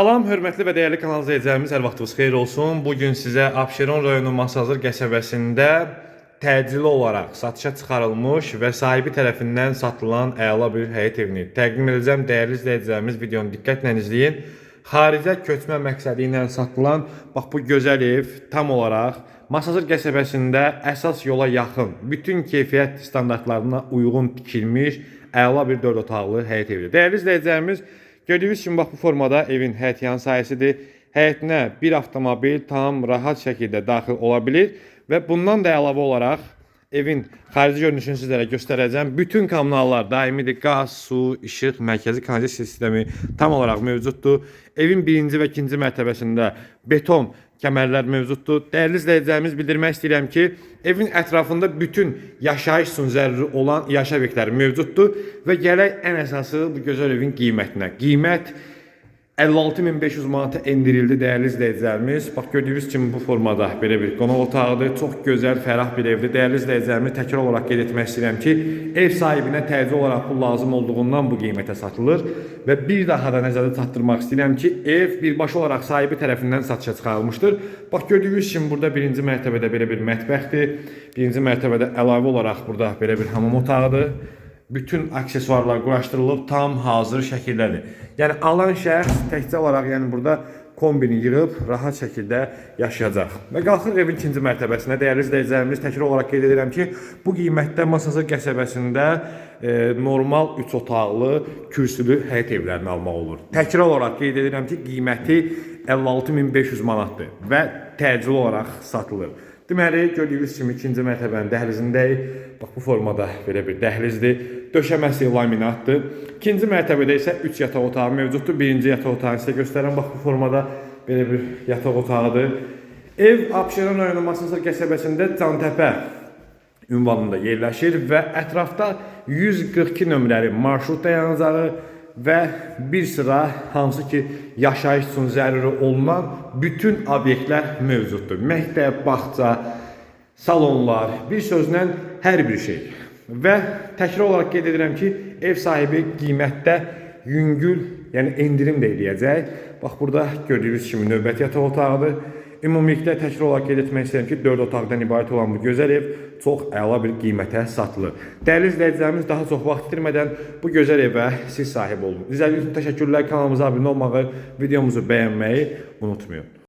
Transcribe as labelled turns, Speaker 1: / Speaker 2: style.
Speaker 1: Salam, hörmətli və dəyərli kanal izləyicilərimiz, hər vaxtınız xeyir olsun. Bu gün sizə Abşeron rayonu Masazır qəsəbəsində təcili olaraq satışa çıxarılmış və sahibi tərəfindən satılan əla bir həyət evini təqdim edəcəm. Dəyərli izləyicilərimiz, videonu diqqətlə izləyin. Xaricə köçmə məqsədi ilə satılan bax bu gözəl ev tam olaraq Masazır qəsəbəsində əsas yola yaxın, bütün keyfiyyət standartlarına uyğun tikilmiş əla bir 4 otaqlı həyət evidir. Dəyərli izləyicilərimiz, Gördüyünüz kimi bax bu formada evin həyət yan sahəsidir. Həyətinə bir avtomobil tam rahat şəkildə daxil ola bilir və bundan da əlavə olaraq evin xarici görünüşünü sizlərə göstərəcəm. Bütün kommunallar daimidir. Qaz, su, işıq, mərkəzi kanalizasiya sistemi tam olaraq mövcuddur. Evin birinci və ikinci mərtəbəsində beton kəmərlər mövcuddur. Dəyərli izləyicilərimiz bildirmək istəyirəm ki, evin ətrafında bütün yaşayış üçün zəruri olan yaşayış obyektləri mövcuddur və gələk ən əsası bu gözəl evin qiymətinə. Qiymət 56500 manata endirildi dəyərli izləyicilərimiz. Bax gördüyünüz kimi bu formada belə bir qonaq otağıdır. Çox gözəl, fərah bir evdir. Dəyərli izləyicilərimiz təkrar olaraq qeyd etmək istəyirəm ki, ev sahibinə təcili olaraq pul lazım olduğundan bu qiymətə satılır və bir daha da nəzərdə çatdırmaq istəyirəm ki, ev birbaşa olaraq sahibi tərəfindən satışa çıxarılmışdır. Bax gördüyünüz kimi burada birinci mərtəbədə belə bir mətbəxdir. Birinci mərtəbədə əlavə olaraq burada belə bir hamam otağıdır bütün aksesuarlar quraşdırılıb tam hazır şəkildədir. Yəni alan şəxs təkcə olaraq yəni burada kombini yığıb rahat şəkildə yaşayacaq. Və qalxırıq evin ikinci mərtəbəsinə. Dəyərli izləyicilərimiz, təkrar olaraq qeyd edirəm ki, bu qiymətdə Masazır qəsəbəsində e, normal 3 otaqlı, kürsülü həyət evlərini almaq olur. Təkrar olaraq qeyd edirəm ki, qiyməti 56500 manatdır və təcili olaraq satılır. Deməli, gördüyünüz kimi ikinci mərtəbənin dəhlizindəyik. Bax bu formada belə bir dəhlizdir. Döşəməsi laminatdır. İkinci mərtəbədə isə 3 yataq otağı mövcuddur. Birinci yataq otağını sizə göstərəm. Bax bu formada belə bir yataq otağıdır. Ev Abşeron rayonu Masasır qəsəbəsində Cantəpə ünvanında yerləşir və ətrafda 142 nömrəli marşrut dayanacağı və bir sıra hansı ki yaşayış üçün zəruri olunan bütün obyektlər mövcuddur. Məktəb, bağça, salonlar, bir sözlə hər bir şey. Və təkrar olaraq qeyd edirəm ki, ev sahibi qiymətdə yüngül, yəni endirim də eləyəcək. Bax burada gördüyünüz kimi növbəti yataq otağıdır. Ümumilikdə təkrar olaraq qeyd etmək istəyirəm ki, 4 otaqdan ibarət olan bu gözəl ev çox əla bir qiymətə satılır. Dəyərli izləyicilərimiz, daha çox vaxt itirmədən bu gözəl evə siz sahib olun. İzlədiyiniz üçün təşəkkürlər. Kanalımıza abunə olmağı, videomuzu bəyənməyi unutmayın.